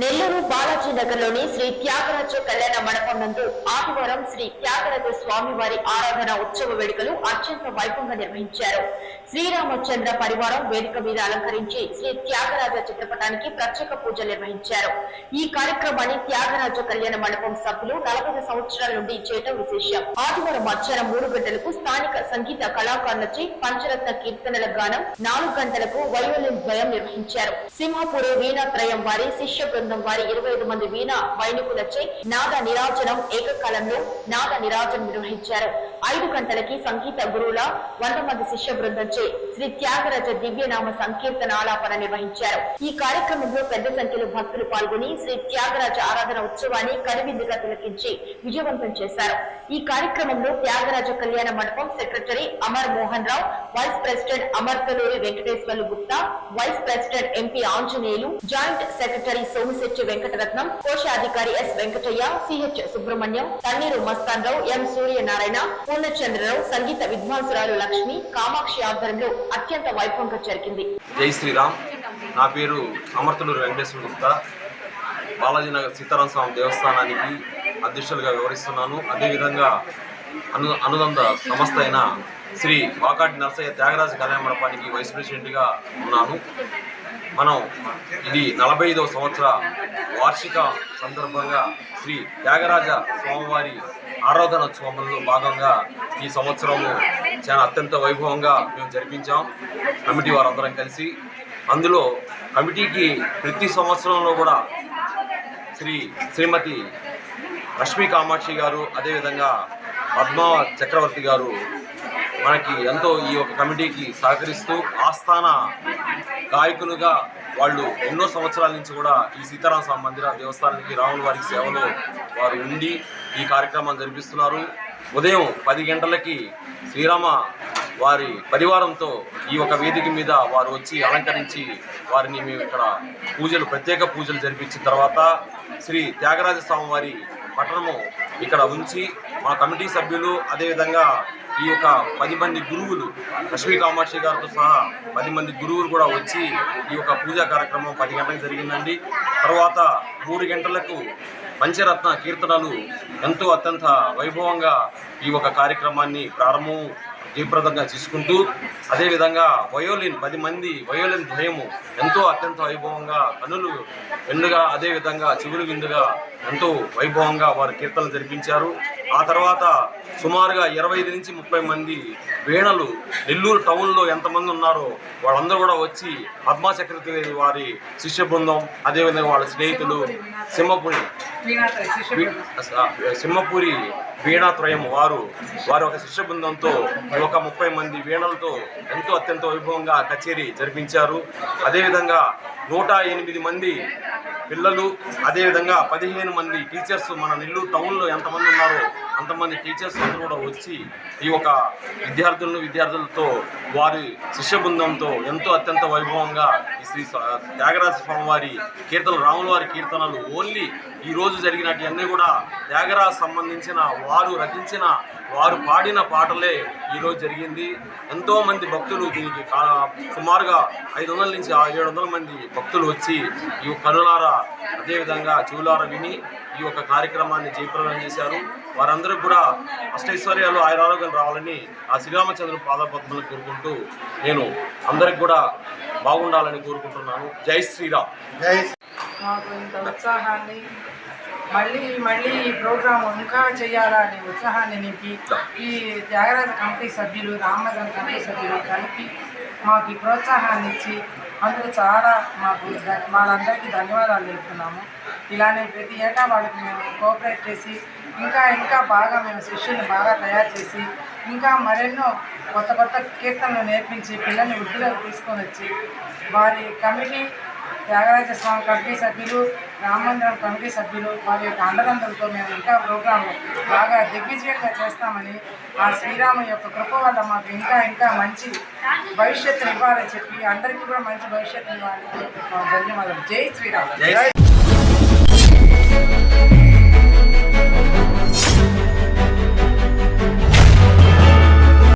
నెల్లూరు బాలాజీ నగర్లోని శ్రీ త్యాగరాజ కళ్యాణ మండపం నందు ఆదివారం శ్రీ త్యాగరాజ స్వామివారి ఆరాధన ఉత్సవ వేడుకలు అత్యంత వైభవంగా నిర్వహించారు. శ్రీరామచంద్ర పరివారం వేదిక మీద అలంకరించి శ్రీ త్యాగరాజ చిత్రపటానికి ప్రత్యేక పూజ నిర్వహించారు. ఈ కార్యక్రమాన్ని త్యాగరాజ కళ్యాణ మండపం సభ్యులు నలభై సంవత్సరాల నుండి చేయటం విశేషం. ఆదివారం మధ్యాహ్నం మూడు గంటలకు స్థానిక సంగీత కళాకారులచే పంచరత్న కీర్తనల గానం నాలుగు గంటలకు వైవల్యం ద్వయం నిర్వహించారు. సింహపురి వీణాత్రయం వారి శిష్య బృందం వారి ఇరవై ఐదు మంది వీణ వైణికులచే నాద నిరాజనం ఏకకాలంలో నాద నిరాజనం నిర్వహించారు. ఐదు గంటలకి సంగీత గురువుల వంద మంది శిష్య బృందంచే శ్రీ త్యాగరాజ దివ్యనామ సంకీర్తన ఆలాపన నిర్వహించారు. ఈ కార్యక్రమంలో పెద్ద సంఖ్యలో భక్తులు పాల్గొని శ్రీ త్యాగరాజ ఆరాధన ఉత్సవాన్ని కనువిందుగా తిలకించి విజయవంతం చేశారు. ఈ కార్యక్రమంలో Tyagaraja Kalyana Mandapam secretary Amar Mohan Rao vice president Amarthaluri Venkateswarlu Gupta vice president MP Anjaneyulu joint secretary Somisetti Venkataratnam కోశాధికారి S Venkataiah CH Subrahmanyam Tanneeru Mastanrao M Suryanarayana Purnachandrarao సంగీత విద్వాంసురాలు లక్ష్మి కామాక్షి ఆధ్వర్యంలో అత్యంత వైభవంగా జరిగింది. జై శ్రీరామ్. నా పేరు అమర్తలూరు వెంకటేశ్వర గుప్తా. బాలాజీ నగర్ సీతారామ స్వామి దేవస్థానానికి అధ్యక్షులుగా వివరిస్తున్నాను అదేవిధంగా అను అనుబంధ సంస్థ అయిన శ్రీ వాకాటి నరసయ్య త్యాగరాజ కళ్యాణ మండపానికి వైస్ ప్రెసిడెంట్గా ఉన్నాను. మనం ఇది నలభై ఐదవ సంవత్సర వార్షిక సందర్భంగా శ్రీ త్యాగరాజ స్వామివారి ఆరాధనోత్సవంలో భాగంగా ఈ సంవత్సరము చాలా అత్యంత వైభవంగా మేము జరిపించాం. కమిటీ వారందరం కలిసి. అందులో కమిటీకి ప్రతి సంవత్సరంలో కూడా శ్రీ శ్రీమతి లక్ష్మీ కామాక్షి గారు అదేవిధంగా పద్మా చక్రవర్తి గారు మనకి ఎంతో ఈ యొక్క కమిటీకి సహకరిస్తూ ఆస్థాన గాయకులుగా వాళ్ళు ఎన్నో సంవత్సరాల నుంచి కూడా ఈ సీతారామ స్వామి మందిర దేవస్థానానికి రాముల వారి సేవలో వారు ఉండి ఈ కార్యక్రమాన్ని జరిపిస్తున్నారు. ఉదయం పది గంటలకి శ్రీరామ వారి పరివారంతో ఈ ఒక వేదిక మీద వారు వచ్చి అలంకరించి వారిని మేము ఇక్కడ పూజలు ప్రత్యేక పూజలు జరిపించిన తర్వాత శ్రీ త్యాగరాజ స్వామి వారి పట్టణము ఇక్కడ ఉంచి మా కమిటీ సభ్యులు అదేవిధంగా ఈ యొక్క పది మంది గురువులు లక్ష్మీ కామాక్షి గారితో సహా పది మంది గురువులు కూడా వచ్చి ఈ యొక్క పూజా కార్యక్రమం పది గంటలకు జరిగిందండి. తర్వాత మూడు గంటలకు పంచరత్న కీర్తనలు ఎంతో అత్యంత వైభవంగా ఈ యొక్క కార్యక్రమాన్ని ప్రారంభం తీవ్రతంగా తీసుకుంటూ అదేవిధంగా వయోలిన్ పది మంది వయోలిన్ ద్వయము ఎంతో అత్యంత వైభవంగా కనులు ఎండుగా అదేవిధంగా చెవులు విందుగా ఎంతో వైభవంగా వారు కీర్తనలు జరిపించారు. ఆ తర్వాత సుమారుగా ఇరవై ఐదు నుంచి ముప్పై మంది వీణలు నెల్లూరు టౌన్లో ఎంతమంది ఉన్నారో వాళ్ళందరూ కూడా వచ్చి పద్మా చక్రవర్తి వారి శిష్య బృందం అదేవిధంగా వాళ్ళ స్నేహితులు సింహపురి సింహపురి వీణాత్రయం వారు వారి ఒక శిష్య బృందంతో ఒక ముప్పై మంది వీణలతో ఎంతో అత్యంత వైభవంగా కచేరీ జరిపించారు. అదేవిధంగా నూట ఎనిమిది మంది పిల్లలు అదేవిధంగా పదిహేను మంది టీచర్స్ మన నెల్లూరు టౌన్లో ఎంతమంది ఉన్నారో అంతమంది టీచర్స్ అందరూ కూడా వచ్చి ఈ యొక్క విద్యార్థులను విద్యార్థులతో వారి శిష్య బృందంతో ఎంతో అత్యంత వైభవంగా శ్రీ త్యాగరాజ స్వామివారి కీర్తనలు రాముల వారి కీర్తనలు ఓన్లీ ఈ రోజు జరిగినవన్నీ కూడా త్యాగరాజ సంబంధించిన వారు రచించిన వారు పాడిన పాటలే ఈరోజు జరిగింది. ఎంతోమంది భక్తులు దీనికి కా- సుమారుగా ఐదు వందల నుంచి ఏడు వందల మంది భక్తులు వచ్చి ఈ కనులారా అదేవిధంగా చెవులారా విని ఈ యొక్క కార్యక్రమాన్ని జయప్రదం చేశారు. వారందరూ కూడా అష్టైశ్వర్యాలు ఆయురారోగ్యం రావాలని ఆ శ్రీరామచంద్ర పాదపద్మలు కోరుకుంటూ నేను అందరికి కూడా బాగుండాలని కోరుకుంటున్నాను. జై శ్రీరామ్. మాకు ఇంత ఉత్సాహాన్ని మళ్ళీ మళ్ళీ ఈ ప్రోగ్రాం ఇంకా చేయాలా అనే ఉత్సాహాన్ని నింపి ఈ త్యాగరాజ కమిటీ సభ్యులు రామనగరం కమిటీ సభ్యులు కలిపి మాకు ఈ ప్రోత్సాహాన్ని ఇచ్చి అందుకు చాలా మాకు ధ- వాళ్ళందరికీ ధన్యవాదాలు చెప్తున్నాము. ఇలానే ప్రతి ఏటా వాళ్ళకి మేము కోఆపరేట్ చేసి ఇంకా ఇంకా బాగా మేము శిష్యుల్ని బాగా తయారు చేసి ఇంకా మరెన్నో కొత్త కొత్త కీర్తనలు నేర్పించి పిల్లల్ని వృద్ధిలోకి తీసుకొని వచ్చి వారి కమిటీ త్యాగరాజ స్వామి కమిటీ సభ్యులు రామమందిరం కమిటీ సభ్యులు వారి యొక్క అండదండలతో మేము ఇంకా ప్రోగ్రాం బాగా దిగ్విజయంగా చేస్తామని ఆ శ్రీరామ యొక్క కృప వల్ల మాకు ఇంకా ఇంకా మంచి భవిష్యత్తు ఇవ్వాలని చెప్పి అందరికీ కూడా మంచి భవిష్యత్తు ఇవ్వాలని ధన్యవాదాలు. జై శ్రీరామ్. జై